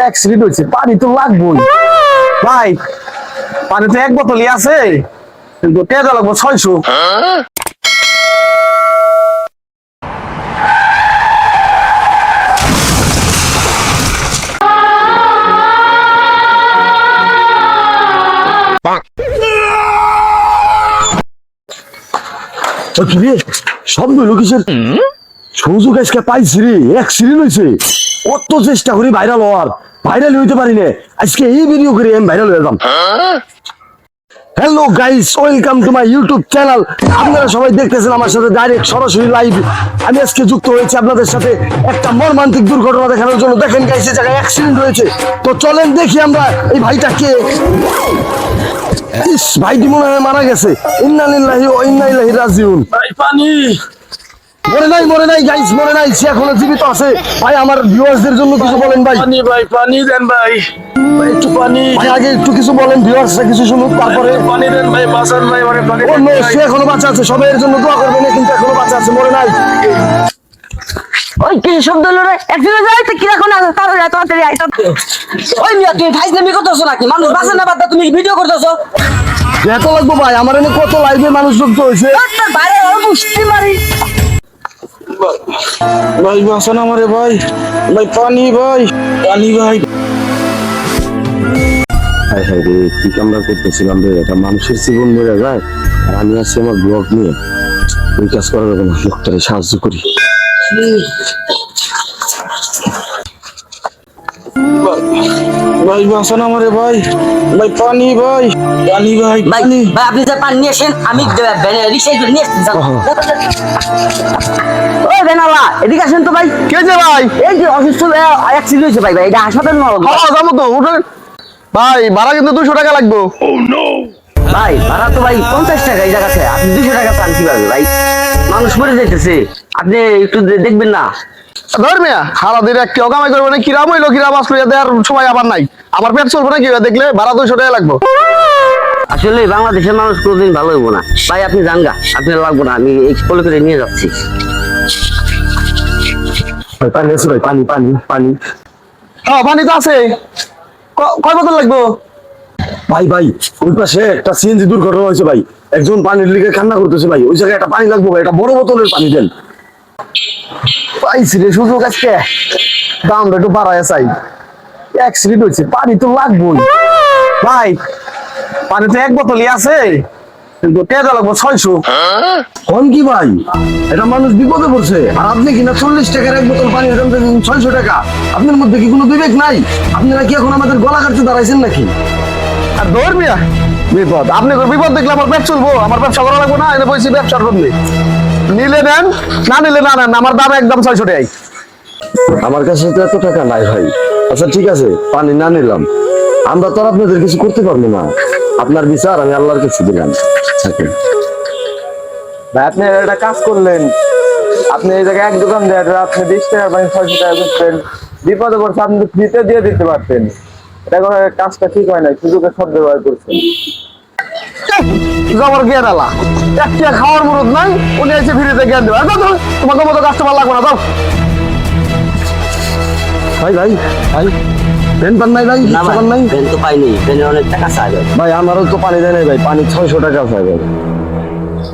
Accident হয়েছে পানি তো লাগবেই। ভাই পানি তো এক বোতলই আছে। কিন্তু টেজা লাগবো ছয়শো। শব্দ হলো কিসের সুযোগ পাইছি রে অ্যাক্সিডেন্ট হয়েছে। কত চেষ্টা করি ভাইরাল হওয়ার। ভাইরাল হইতে পারি না। আজকে এই ভিডিও করে আমি ভাইরাল হয়ে যাম। Hello guys welcome to my YouTube channel আপনারা সবাই দেখতেছেন আমার সাথে ডাইরেক্ট সরাসরি লাইভ আমি আজকে যুক্ত হয়েছি আপনাদের সাথে একটা মর্মান্তিক দুর্ঘটনা দেখানোর জন্য। দেখেন গাইস এই জায়গায় অ্যাক্সিডেন্ট হয়েছে। তো চলেন দেখি আমরা এই ভাইটা কে। ইস, ভাইটি মনে হয় মারা গেছে। ইন্না লিল্লাহি ওয়া ইন্না ইলাইহি রাজিউন। ভাই, পানি। মরে নাই মরে নাই গাইস মরে নাই সে এখনও জীবিত আছে। ভাই আমার ভিউয়ার্সদের জন্য কিছু বলেন ভাই। পানি ভাই পানি দেন ভাই। একটু পানি। ভাই আগে একটু কিছু বলেন ভিউয়ার্সরা কিছু শুনুক তারপরে পানি দেন ভাই বাঁচান ভাই মানে পানি ও নো সে এখনও বাঁচা আছে সবাই এর জন্য দোয়া করবেন কিন্তু এখনও বাঁচা আছে মরে নাই। ওই কি শব্দ হলো রে? একদিনে যাই তো কীরকম না তাড়াতাড়ি আয়, তাড়াতাড়ি আয়, তাড়াতাড়ি। ওই মিয়া তুই ফাইজলামি করতেছো নাকি? মানুষ বাঁচে না বাদ তুমি ভিডিও করতেছো। এত লাগবো ভাই আমার এনে কত লাইভে মানুষ যুক্ত হয়েছে। তোর বাইরে মুষ্টি মারি। ভাই। বাঁচান আমারে ভাই। ভাই পানি ভাই। পানি ভাই। হাই হাই রে কি কামরা করতেছিলাম রে। এটা মানুষের জীবন মেরে যায়। আর আমি আছি আমার ব্লগ নিয়ে। ওই কাজ করার জন্য লোকটারে সাহায্য করি। ভাই বাঁচান আমারে ভাই। ভাই পানি ভাই। পানি ভাই ভাই ভাই আপনি যে পানি নিয়ে আসেন আমি রিক্সায় নিয়ে আসছি বেনালা এদিকে আসেন তো ভাই। কে যে ভাই? এই যে অসুস্থ অ্যাক্সিডেন্ট হয়েছে ভাই ভাই এটা হাসপাতাল না হ্যাঁ যাব তো উঠেন। ভাই ভাড়া কিন্তু দুশো টাকা লাগবে। ভাই ভাড়া তো ভাই পঞ্চাশ টাকা এই জায়গাতে আপনি দুশো টাকা পান কীভাবে ভাই? মানুষ মরে যাইতেছে। আপনি একটু দেখবেন না। ধর মিয়া একটি অকামাই করবে না কিরাম হইল কিরাম আসলো দেওয়ার সময় আবার নাই। আমার পেট চলবে না কি দেখলে ভাড়া দুশো টাকা লাগবে। আসলে বাংলাদেশের মানুষ কোনোদিন ভালো হইব না। ভাই আপনি যান গা। আপনি লাগবো না আমি এই করে নিয়ে যাচ্ছি। ভাই পানি আছে ভাই পানি পানি পানি। হ্যাঁ পানি তো আছে কয় বোতল লাগবো? ভাই ভাই ওই পাশে একটা সিএনজি দুর্ঘটনা হয়েছে ভাই। একজন পানির লিগে কান্না করতেছে ভাই। ওই জায়গায় একটা পানি লাগবে ভাই একটা বড় বোতলের পানি দেন। পাইছি রে সুযোগ আজকে। দামটা একটু বাড়ায় চাই। অ্যাক্সিডেন্ট হয়েছে পানি তো লাগবেই। ভাই পানি তো এক বোতলই আছে। লাগবো ছয়শো। কোন কি ভাই? এটা মানুষ বিপদে পড়ছে। আর আপনি কিনা চল্লিশ টাকার এক বোতল পানি ছয়শো টাকা? আপনার মধ্যে কি কোনো বিবেক নাই? আপনারা কি এখন আমাদের গলা কাটতে দাঁড়াইছেন নাকি? আর দৌড় মিয়া। বিপদ। আপনি বিপদ দেখলে আমার চলবো। আমার ব্যবসা করা লাগবো না এনে বলছি নিলে নেন না নিলে না নেন আমার দাম একদম ছয়শো টাকাই। আমার কাছে তো এত টাকা নাই ভাই। আচ্ছা ঠিক আছে পানি না নিলাম। আমরা তো আর আপনাদের কিছু করতে পারব না। আপনার বিচার আমি আল্লাহর কাছে দিলাম। ভাই আপনি একটা কাজ করলেন। আপনি এই জায়গায় এক দোকান দেয় আপনি বিশ টাকা পানি ছয়শো টাকা করতেন বিপদে পড়ছে আপনি ফ্রিতে দিয়ে দিতে পারতেন। এটা করে কাজটা ঠিক হয় না সুযোগের সব ব্যবহার করছেন। জবর জ্ঞান আলা একটা খাওয়ার মুরত নাই উনি এসে ফিরিতে জ্ঞান দেবে। দাও, মতো কাস্টমার লাগবে না দাও ভাই ভাই ভাই। পেন পান নাই ভাই না পান নাই? পেন তো পাইনি পেনের অনেক টাকা চাই ভাই আমারও তো পানি দেয় নাই ভাই পানি ছয়শো টাকা চাই ভাই।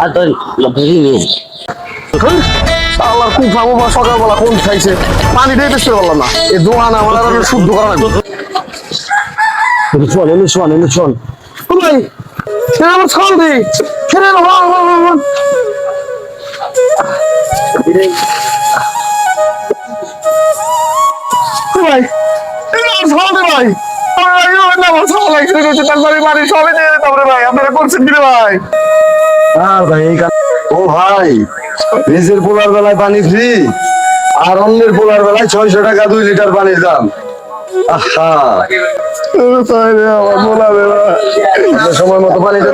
আর তো ভেরি নিয়ে আল্লাহর খুব খাব বা সকালবেলা কোন খাইছে পানি দিয়ে বেশি বললাম না। এই দোকান আমার আর শুদ্ধ করা লাগবে চল এনে চল এনে চল ভাই সেটা আমার ছল দি। ও ভাই ছল দি ভাই আমার ভাই, ও না, আমার ছল লাগছে, রয়েছে, তারপরে বাড়ি সবই দিয়ে দিতাম রে ভাই আপনারা করছেন কি ভাই? আর ভাই এই ও ভাই নিজের পোলার বেলায় পানি ফ্রি আর অন্যের পোলার বেলায় ছয়শো টাকা দুই লিটার পানির দাম। আহা। সময় মতো পানিটা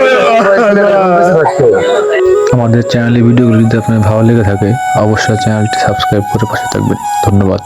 আমাদের চ্যানেলে ভিডিওগুলি যদি আপনার ভালো লেগে থাকে অবশ্যই চ্যানেলটি সাবস্ক্রাইব করে পাশে থাকবেন। ধন্যবাদ।